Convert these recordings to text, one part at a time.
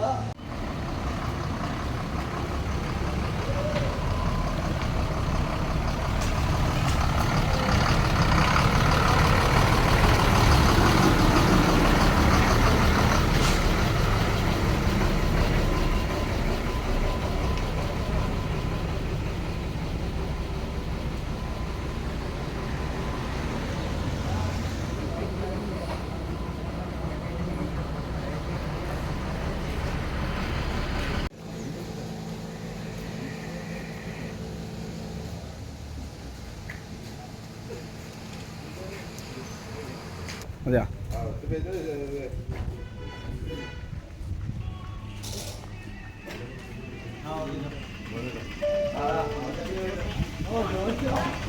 가 അതെയാ മയിൽ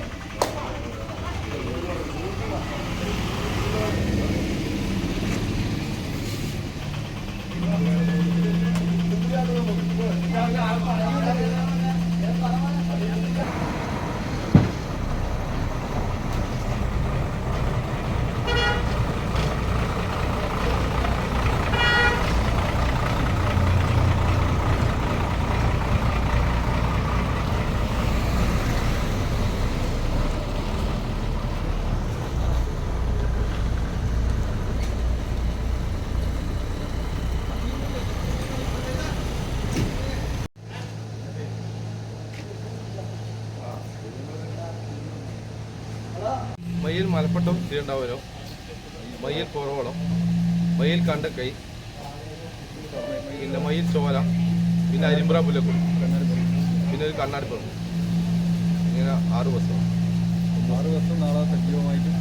മലപ്പട്ടം തിരുവണ്ടാവരം മയിൽ കോറോളം മയിൽ കണ്ടക്കൈ. പിന്നെ മയിൽ ചോല. പിന്നെ അരിമ്പ്ര പുലക്കുടി പിന്നെ ഒരു കണ്ണാടിപ്പുറം. ഇങ്ങനെ ആറ് ബസ്സും ആറ് ബസ്സും നാളെ സജീവമായിട്ട്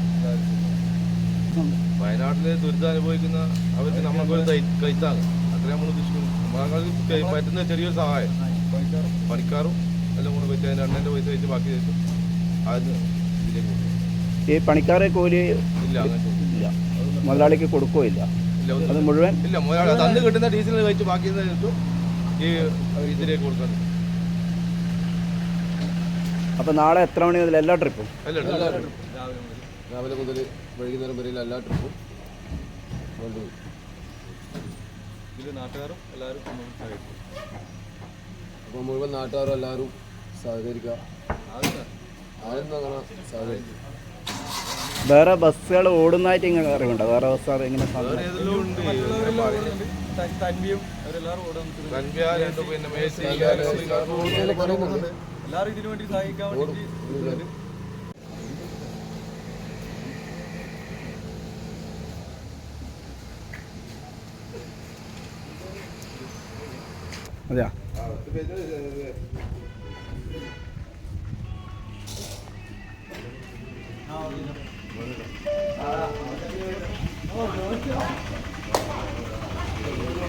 വയനാട്ടിൽ ദുരിതം അനുഭവിക്കുന്ന അവർക്ക് നമ്മളൊരു ദൈ- കൈത്താണ് അത്രേ നമ്മൾ ഉദ്ദേശിക്കുന്നു. നമ്മളെ പറ്റുന്ന ചെറിയൊരു സഹായം. പണിക്കാറും എല്ലാം കൂടെ വെച്ച് അതിന്റെ എണ്ണന്റെ പൈസ വെച്ച് ബാക്കി വെച്ചു അതിന് ഇതിലേക്ക്. ഈ പണിക്കാരെ കൂലി ഇല്ല മുതലാളിക്ക് കൊടുക്കുകയോ ഇല്ല? ഇല്ല അത് മുഴുവൻ? ഇല്ല മുതലാളി തന്ന് കിട്ടുന്ന ഡീസൽ വെച്ച് ബാക്കി ഈ ഇതിലേക്ക് അപ്പോൾ നാളെ എത്ര മണി മുതൽ എല്ലാ ട്രിപ്പും? രാവിലെ മുതൽ. വൈകുന്നേരം വരെയുള്ള എല്ലാ ട്രിപ്പും. കൊണ്ടുപോയി ഇതിൽ നാട്ടുകാരും എല്ലാവരും ഒന്ന് സഹായിക്കും അപ്പോൾ മുഴുവൻ നാട്ടുകാരും എല്ലാവരും സഹകരിക്കുക. ആരും അങ്ങനെ സഹകരിക്കും വേറെ ബസ്സുകൾ ഓടുന്നതായിട്ട് ഇങ്ങനെ അറിവുണ്ടോ? വേറെ ബസ്സുകൾ ഇങ്ങനെ അതെയാ എല്ലാവരും ഇതിനു വേണ്ടി സഹായിക്കാൻ വേണ്ടി നിൽക്കുന്നുണ്ട്. അതെയാ